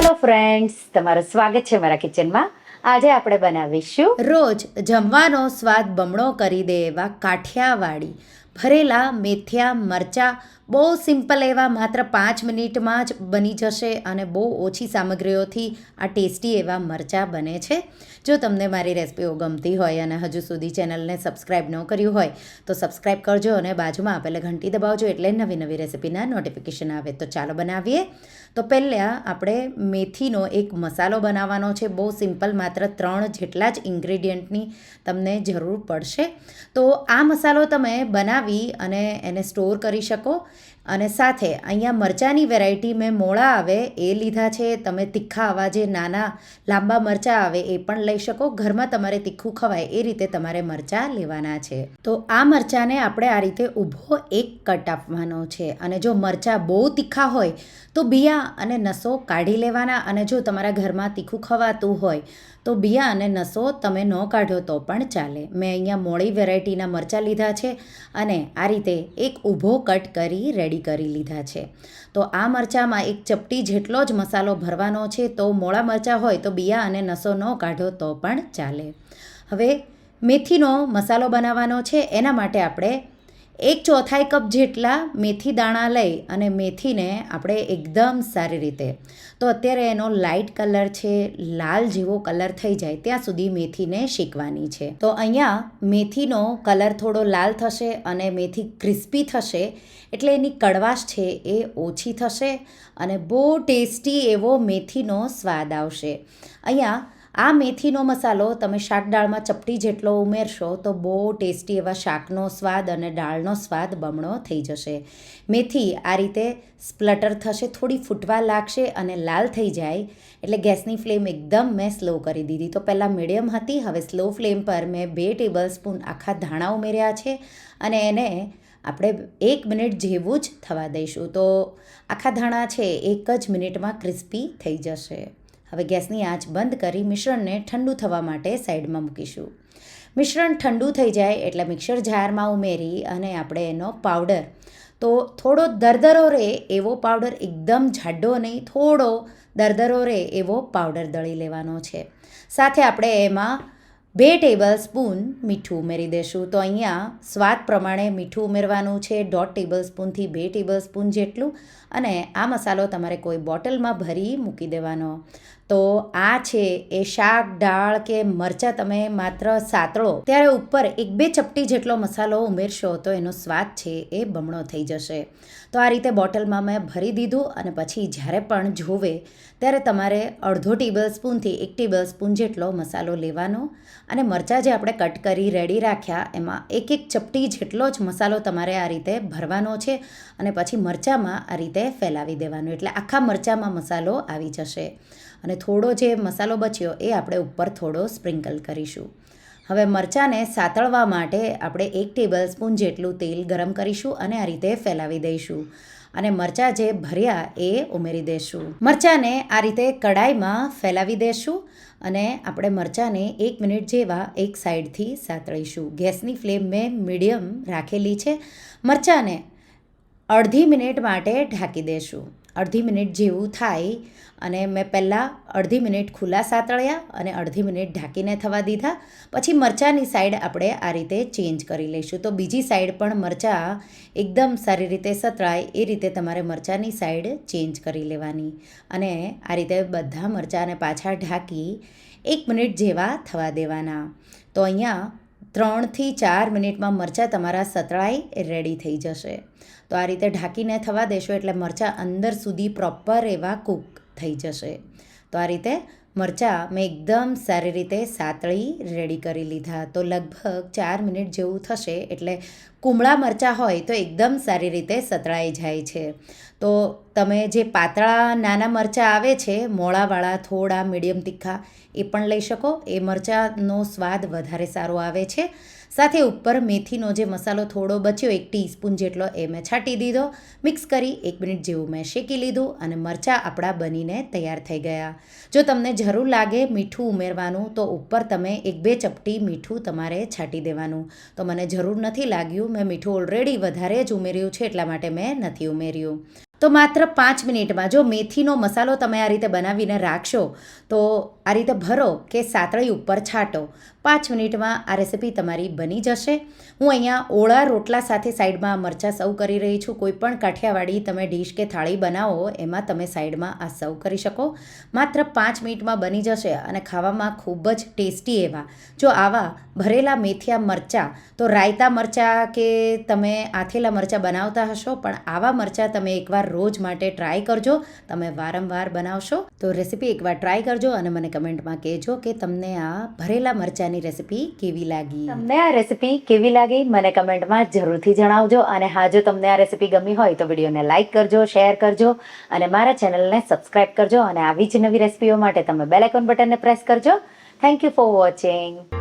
Hello friends તમારું સ્વાગત છે મારા કિચનમાં આજે આપણે બનાવીશું રોજ જમવાનો સ્વાદ બમણો કરી દે એવા કાઠિયાવાડી. ભરેલા, મેથિયા, મરચાં, બહુ સિમ્પલ એવા માત્ર પાંચ મિનિટમાં જ બની જશે અને બહુ ઓછી સામગ્રીઓથી આ ટેસ્ટી એવા મરચાં બને છે. જો તમને મારી રેસિપીઓ ગમતી હોય અને હજુ સુધી ચેનલને સબસ્ક્રાઈબ ન કર્યું હોય, તો સબસ્ક્રાઈબ કરજો અને બાજુમાં આપેલે ઘંટી દબાવજો એટલે નવી નવી રેસિપીના નોટિફિકેશન આવે. તો ચાલો બનાવીએ. તો પહેલાં આપણે મેથીનો એક મસાલો બનાવવાનો છે. બહુ સિમ્પલ માત્ર ત્રણ જેટલા જ ઇન્ગ્રેડિયન્ટની તમને જરૂર પડશે. તો આ મસાલો તમે બનાવી અને એને સ્ટોર કરી શકો. અને સાથે અહીંયા મરચાંની વેરાયટી મેં મોળા આવે એ લીધા છે. તમે તીખા આવા જે નાના લાંબા મરચાં આવે એ પણ લઈ શકો. ઘરમાં તમારે તીખું ખવાય એ રીતે તમારે મરચાં લેવાના છે. તો આ મરચાંને આપણે આ રીતે ઊભો એક કટ આપવાનો છે. અને જો મરચાં બહુ તીખા હોય તો બિયા અને નસો કાઢી લેવાના. અને જો તમારા ઘરમાં તીખું ખવાતું હોય તો બિયા અને નસો તમે ન કાઢો તો પણ ચાલે. મેં અહીંયા મોળી વેરાયટીના મરચાં લીધા છે અને આ રીતે એક ઊભો કટ કરી રેડી કરી લીધા છે. તો આ મરચાંમાં એક ચપટી જેટલો જ મસાલો ભરવાનો છે, તો મોળા મરચાં હોય તો બિયા અને નસો ન કાઢો તો પણ ચાલે. હવે મેથીનો મસાલો બનાવવાનો છે, એના માટે આપણે એક ચોથાઈ કપ જેટલા મેથી દાણા લઈ અને મેથીને આપણે એકદમ સારી રીતે. તો અત્યારે એનો લાઇટ કલર છે, લાલ જેવો કલર થઈ જાય ત્યાં સુધી મેથીને શેકવાની છે. તો અહીંયા મેથીનો કલર થોડો લાલ થશે અને મેથી ક્રિસ્પી થશે એટલે એની કડવાશ છે એ ઓછી થશે અને બહુ ટેસ્ટી એવો મેથીનો સ્વાદ આવશે. અહીંયા આ મેથીનો મસાલો તમે શાક દાળમાં ચપટી જેટલો ઉમેરશો તો બહુ ટેસ્ટી એવા શાકનો સ્વાદ અને દાળનો સ્વાદ બમણો થઈ જશે. મેથી આ રીતે સ્પ્લટર થશે, થોડી ફૂટવા લાગશે અને લાલ થઈ જાય. એટલે ગેસની ફ્લેમ એકદમ મેં સ્લો કરી દીધી. તો પહેલાં મીડિયમ હતી, હવે સ્લો ફ્લેમ પર મેં બે ટેબલ સ્પૂન આખા ધાણા ઉમેર્યા છે અને એને આપણે એક મિનિટ જેવું જ થવા દઈશું. તો આખા ધાણા છે, એક જ મિનિટમાં ક્રિસ્પી થઈ જશે. હવે ગેસની આંચ બંધ કરી મિશ્રણને ઠંડુ થવા માટે સાઈડમાં મૂકીશું. મિશ્રણ ઠંડુ થઈ જાય એટલે મિક્સર જારમાં ઉમેરી અને આપણે એનો પાવડર. તો થોડો દરદરો રહે એવો પાવડર એકદમ જાડો નહીં, થોડો દરદરો રહે એવો પાવડર દળી લેવાનો છે. સાથે આપણે એમાં બે ટેબલ સ્પૂન મીઠું ઉમેરી દઈશું તો અહીંયા સ્વાદ પ્રમાણે મીઠું ઉમેરવાનું છે. દોઢ ટેબલ સ્પૂનથી બે ટેબલ સ્પૂન જેટલું. અને આ મસાલો તમારે કોઈ બોટલમાં ભરી મૂકી દેવાનો. તો આ છે એ શાક, દાળ કે મરચાં તમે માત્ર સાતળો ત્યારે ઉપર એક બે ચપટી જેટલો મસાલો ઉમેરશો તો એનો સ્વાદ છે એ બમણો થઈ જશે. તો આ રીતે બોટલમાં મેં ભરી દીધું અને પછી જ્યારે પણ જોવે ત્યારે તમારે અડધો ટેબલ સ્પૂનથી એક ટેબલ સ્પૂન જેટલો મસાલો લેવાનો. અને મરચાં જે આપણે કટ કરી રેડી રાખ્યા, એમાં એક એક ચપટી જેટલો જ મસાલો તમારે આ રીતે ભરવાનો છે અને પછી મરચાંમાં આ રીતે ફેલાવી દેવાનો. એટલે આખા મરચાંમાં મસાલો આવી જશે. અને થોડો જે મસાલો બચ્યો એ આપણે ઉપર થોડો સ્પ્રિંકલ કરીશું. હવે મરચાંને સાતળવા માટે આપણે એક ટેબલ સ્પૂન જેટલું તેલ ગરમ કરીશું અને આ રીતે ફેલાવી દઈશું. અને મરચાં જે ભર્યા એ ઉમેરી દઈશું મરચાંને આ રીતે કડાઈમાં ફેલાવી દઈશું અને આપણે મરચાંને એક મિનિટ જેવા એક સાઈડથી સાતળીશું. ગેસની ફ્લેમ મેં મીડિયમ રાખેલી છે. મરચાંને અડધી મિનિટ માટે ઢાંકી દઈશું અડધી મિનિટ જેવું થાય અને મેં પહેલાં અડધી મિનિટ ખુલ્લા સાતળ્યા અને અડધી મિનિટ ઢાંકીને થવા દીધા. પછી મરચાંની સાઈડ આપણે આ રીતે ચેન્જ કરી લઈશું. તો બીજી સાઈડ પણ મરચાં એકદમ સારી રીતે સતળાય એ રીતે તમારે મરચાંની સાઈડ ચેન્જ કરી લેવાની. અને આ રીતે બધા મરચાંને પાછા ઢાંકી એક મિનિટ જેવા થવા દેવાના. તો અહીંયા ત્રણથી ચાર મિનિટમાં મરચાં તમારા સતળાઈ રેડી થઈ જશે. તો આ રીતે ઢાંકીને થવા દેશો એટલે મરચાં અંદર સુધી પ્રોપર એવા કૂક થઈ જશે. તો આ રીતે મરચાં મેં એકદમ સારી રીતે સાતળી રેડી કરી લીધા. તો લગભગ ચાર મિનિટ જેવું થશે એટલે કુમળા મરચાં હોય તો એકદમ સારી રીતે સતળાઈ જાય છે. તો તમે જે પાતળા નાના મરચાં આવે છે, મોળાવાળા, થોડા, મીડિયમ તીખા, એ પણ લઈ શકો. એ મરચાંનો સ્વાદ વધારે સારો આવે છે. સાથે ઉપર મેથીનો જે મસાલો થોડો બચ્યો, એક ટીસ્પૂન જેટલો, એ મેં છાંટી દીધો. મિક્સ કરી એક મિનિટ જેવું મેં શેકી લીધું અને મરચાં આપણા બનીને તૈયાર થઈ ગયા. જો તમને જરૂર લાગે મીઠું ઉમેરવાનું, તો ઉપર તમે એક બે ચપટી મીઠું તમારે છાંટી દેવાનું. તો મને જરૂર નથી લાગ્યું મેં મીઠું ઓલરેડી વધારે જ ઉમેર્યું છે એટલા માટે મેં નથી ઉમેર્યું. તો માત્ર પાંચ મિનિટમાં. જો મેથીનો મસાલો તમે આ રીતે બનાવીને રાખશો, તો આ રીતે ભરો કે સાતળી ઉપર છાંટો. પાંચ મિનિટમાં આ રેસીપી તમારી બની જશે. હું અહીંયા ઓળા રોટલા સાથે સાઈડમાં મરચાં સર્વ કરી રહી છું. કોઈ પણ કાઠિયાવાડી તમે ડીશ કે થાળી બનાવો, એમાં તમે સાઈડમાં આ સર્વ કરી શકો. માત્ર પાંચ મિનિટમાં બની જશે અને ખાવામાં ખૂબ જ ટેસ્ટી એવા. જો આવા ભરેલા મેથિયા મરચાં, તો રાયતા મરચાં કે તમે આથેલા મરચાં બનાવતા હશો, પણ આવા મરચાં તમે એકવાર રોજ માટે ટ્રાય કરજો. તમે વારંવાર બનાવશો તો રેસીપી એકવાર ટ્રાય કરજો અને મને કમેન્ટમાં કહેજો કે તમને આ ભરેલા મરચાંની રેસીપી કેવી લાગી? તમને આ રેસીપી કેવી લાગી? મને કમેન્ટમાં જરૂરથી જણાવજો અને હા, જો તમને આ રેસીપી ગમી હોય તો વિડીયોને લાઇક કરજો શેર કરજો અને મારા ચેનલને સબસ્ક્રાઇબ કરજો અને આવી જ નવી રેસીપીઓ માટે તમે બેલ આઇકોન બટનને પ્રેસ કરજો. Thank you for watching